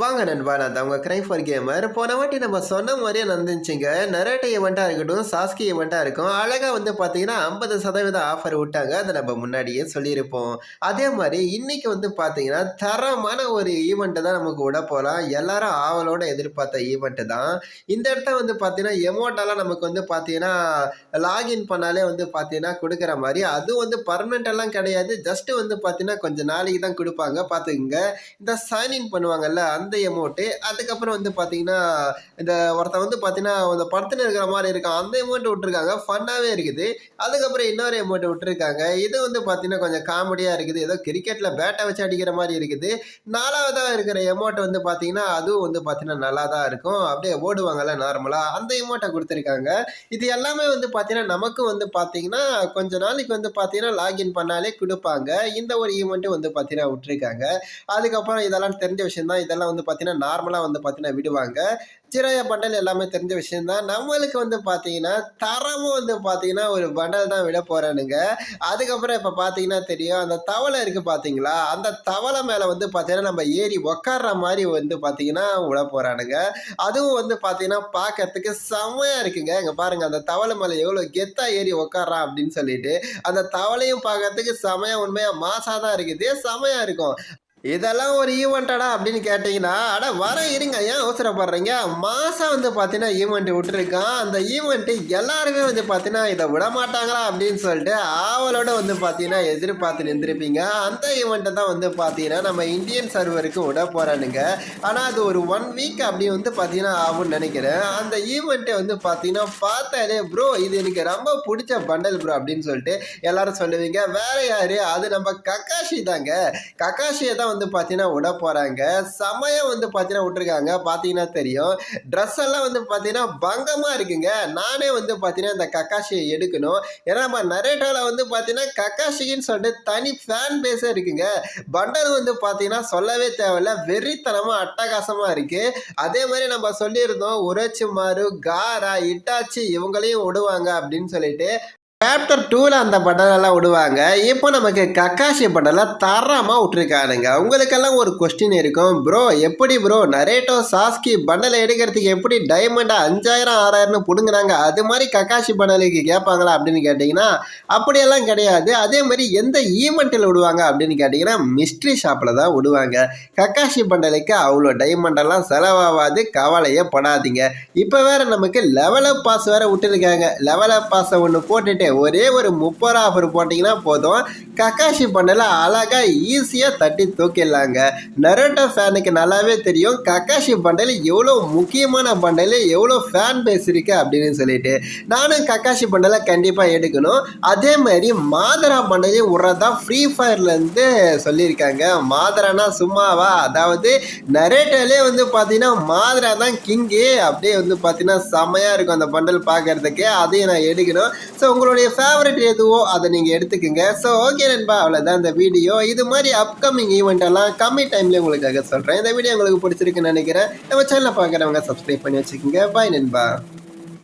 வாங்க நண்பா நான் தான் உங்கள் கிரைம் ஃபார் கேமர் போன வாட்டி நம்ம சொன்ன மாதிரியே நடந்துச்சுங்க. நரேட்டை ஈவெண்ட்டாக இருக்கட்டும் சாஸ்கி ஈவெண்ட்டாக இருக்கும் அழகாக வந்து பார்த்தீங்கன்னா ஐம்பது சதவீதம் ஆஃபர் விட்டாங்க. அதை நம்ம முன்னாடியே சொல்லியிருப்போம். அதே மாதிரி இன்றைக்கி வந்து பார்த்தீங்கன்னா தரமான ஒரு ஈவெண்ட்டை தான் நமக்கு விட போகலாம் எல்லாரும் ஆவலோட எதிர்பார்த்த ஈவெண்ட்டு தான். இந்த இடத்த வந்து பார்த்தீங்கன்னா எமௌண்ட்டெல்லாம் நமக்கு வந்து பார்த்தீங்கன்னா லாகின் பண்ணாலே வந்து பார்த்தீங்கன்னா கொடுக்குற மாதிரி. அதுவும் வந்து பர்மனெண்ட்டெல்லாம் கிடையாது. ஜஸ்ட்டு வந்து பார்த்தீங்கன்னா கொஞ்சம் நாளைக்கு தான் கொடுப்பாங்க. பார்த்துக்குங்க இந்த சைன்இன் பண்ணுவாங்கல்ல அந்த எமௌண்ட்டு அதுக்கப்புறம் வந்து பார்த்தீங்கன்னா இந்த ஒருத்தன் வந்து பார்த்தீங்கன்னா அந்த படத்தில் இருக்கிற மாதிரி இருக்கான். அந்த எமௌண்ட் விட்டுருக்காங்க. ஃபன்னாகவே இருக்குது. அதுக்கப்புறம் இன்னொரு எமௌண்ட் விட்டுருக்காங்க. இது வந்து பார்த்தீங்கன்னா கொஞ்சம் காமெடியாக இருக்குது. ஏதோ கிரிக்கெட்டில் பேட்டை வச்சு அடிக்கிற மாதிரி இருக்குது. நாலாவதாக இருக்கிற எமௌண்ட் வந்து பார்த்தீங்கன்னா அதுவும் வந்து பார்த்தீங்கன்னா நல்லா தான் இருக்கும். அப்படியே ஓடுவாங்கல்ல நார்மலாக அந்த எமௌண்ட்டை கொடுத்துருக்காங்க. இது எல்லாமே வந்து பார்த்தீங்கன்னா நமக்கும் வந்து பார்த்தீங்கன்னா கொஞ்ச நாளைக்கு வந்து பார்த்தீங்கன்னா லாகின் பண்ணாலே கொடுப்பாங்க. இந்த ஒரு ஈவெண்ட்டும் வந்து பார்த்தீங்கன்னா விட்டுருக்காங்க. அதுக்கப்புறம் இதெல்லாம் தெரிஞ்ச விஷயம் தான் இதெல்லாம் வந்து பார்த்தீங்கன்னா நார்மலாக வந்து பார்த்தீங்கன்னா விடுவாங்க. சிறைய பண்டல் எல்லாமே தெரிஞ்ச விஷயந்தான் நம்மளுக்கு வந்து பார்த்தீங்கன்னா தரமும் வந்து பார்த்தீங்கன்னா ஒரு பண்டல் தான் விட போகிறானுங்க அதுக்கப்புறம் இப்போ பார்த்தீங்கன்னா தெரியும் அந்த தவளை இருக்குது பார்த்தீங்களா அந்த தவளை மேலே வந்து பார்த்தீங்கன்னா நம்ம ஏறி உக்காடுற மாதிரி வந்து பார்த்தீங்கன்னா விட போகிறானுங்க அதுவும் வந்து பார்த்தீங்கன்னா பார்க்கறதுக்கு செம்மையாக இருக்குங்க. இங்கே பாருங்கள் அந்த தவளை மேலே எவ்வளோ கெத்தாக ஏறி உக்காடுறான் அப்படின்னு சொல்லிட்டு அந்த தவளையும் பார்க்கறதுக்கு செமையாக உண்மையாக மாசாக தான் இருக்குது. செமையாக இருக்கும். இதெல்லாம் ஒரு ஈவெண்ட்டாடா அப்படின்னு கேட்டிங்கன்னா அட வர இருங்க. ஏன் அவசரப்படுறீங்க? மாதம் வந்து பார்த்தீங்கன்னா ஈவெண்ட் விட்டுருக்கான். அந்த ஈவெண்ட்டு எல்லாருமே வந்து பார்த்தீங்கன்னா இதை விட மாட்டாங்களா அப்படின்னு சொல்லிட்டு ஆவலோட வந்து பார்த்தீங்கன்னா எதிர்பார்த்து நின்றுருப்பீங்க. அந்த ஈவெண்ட்டை தான் வந்து பார்த்தீங்கன்னா நம்ம இந்தியன் சர்வருக்கு விட போகிறானுங்க ஆனால் அது ஒரு ஒன் வீக் அப்படி வந்து பார்த்தீங்கன்னா ஆகும்னு நினைக்கிறேன். அந்த ஈவெண்ட்டை வந்து பார்த்தீங்கன்னா பார்த்தாலே ப்ரோ இது எனக்கு ரொம்ப பிடிச்ச பண்டல் ப்ரோ அப்படின்னு சொல்லிட்டு எல்லாரும் சொல்லுவீங்க. வேற யாரு? அது நம்ம கக்காஷி தாங்க. கக்காஷியை தான் வந்து பார்த்தீங்கன்னா விட போகிறாங்க சமயம் வந்து பார்த்தீங்கன்னா விட்டுருக்காங்க. பார்த்தீங்கன்னா தெரியும். ட்ரெஸ் எல்லாம் வந்து பார்த்தீங்கன்னா பங்கமாக இருக்குங்க. நானே வந்து பார்த்தீங்கன்னா இந்த கக்காஷியை எடுக்கணும். ஏன்னா நம்ம நரேட்டாவில் வந்து பார்த்தீங்கன்னா கக்காஷின்னு சொல்லிட்டு தனி ஃபேன் பேஸே இருக்குங்க. பண்டல் வந்து பார்த்தீங்கன்னா சொல்லவே தேவையில்ல. வெறித்தனமாக அட்டகாசமாக இருக்குது அதே மாதிரி நம்ம சொல்லியிருந்தோம். உரச்சிமாரு காரா இட்டாச்சி இவங்களையும் விடுவாங்க அப்படின்னு சொல்லிட்டு சாப்டர் டூவில் அந்த படலெல்லாம் விடுவாங்க. இப்போ நமக்கு கக்காஷி படலை தரமாக விட்டுருக்கானுங்க. உங்களுக்கெல்லாம் ஒரு கொஸ்டின் இருக்கும். ப்ரோ எப்படி ப்ரோ நரேட்டோ சாஸ்கி பண்டலை எடுக்கிறதுக்கு எப்படி டைமண்டாக அஞ்சாயிரம் ஆறாயிரம்னு பிடுங்குறாங்க? அது மாதிரி கக்காஷி பண்டலுக்கு கேட்பாங்களா அப்படின்னு கேட்டிங்கன்னா அப்படியெல்லாம் கிடையாது. அதே மாதிரி எந்த ஈவெண்ட்டில் விடுவாங்க அப்படின்னு கேட்டிங்கன்னா மிஸ்ட்ரி ஷாப்பில் தான் விடுவாங்க. கக்காஷி பண்டலுக்கு அவ்வளோ டைமண்டெல்லாம் செலவாகாது கவலையே படாதீங்க இப்போ வேறு நமக்கு லெவலப் பாஸ் வேறு விட்டுருக்காங்க. லெவலப் பாஸை ஒன்று போட்டுட்டு ஒரே ஒரு முப்பது ஆஃபர் போட்டிங்கன்னா போதும். கக்காஷி பண்ணல அழகாக ஈஸியாக தட்டி தூக்கிடலாங்க. நரோட்டோ ஃபேனுக்கு நல்லாவே தெரியும். கக்காஷி பண்டல் எவ்வளோ முக்கியமான பண்டல் எவ்வளோ ஃபேன் பேஸ் இருக்கு அப்படின்னு சொல்லிட்டு. நானும் கக்காஷி பண்டலை கண்டிப்பாக எடுக்கணும். அதே மாதிரி மாதரா பண்டலையும் விட்றதா ஃப்ரீ ஃபயர்லேருந்து சொல்லியிருக்காங்க. மாதரானா சும்மாவா? அதாவது நரேட்டோலே வந்து பார்த்தீங்கன்னா மாதரா தான் கிங்கு அப்படியே வந்து பார்த்தீங்கன்னா செம்மையாக இருக்கும் அந்த பண்டல் பார்க்கறதுக்கு அதையும் நான் எடுக்கணும். ஸோ உங்களுடைய ஃபேவரட் எதுவோ அதை நீங்கள் எடுத்துக்கோங்க. ஸோ ஓகே நண்பா அவ்வளோதான் இந்த வீடியோ இது மாதிரி அப்கமிங் ஈவெண்ட் எல்லாம் கம்மி டைம்லேயே உங்களுக்காக சொல்கிறேன் இந்த வீடியோ உங்களுக்கு பிடிச்சிருக்குன்னு நினைக்கிறேன். நம்ம சேனலை பார்க்குறவங்க சப்ஸ்கிரைப் பண்ணி வச்சுக்கோங்க. பாய் நண்பா.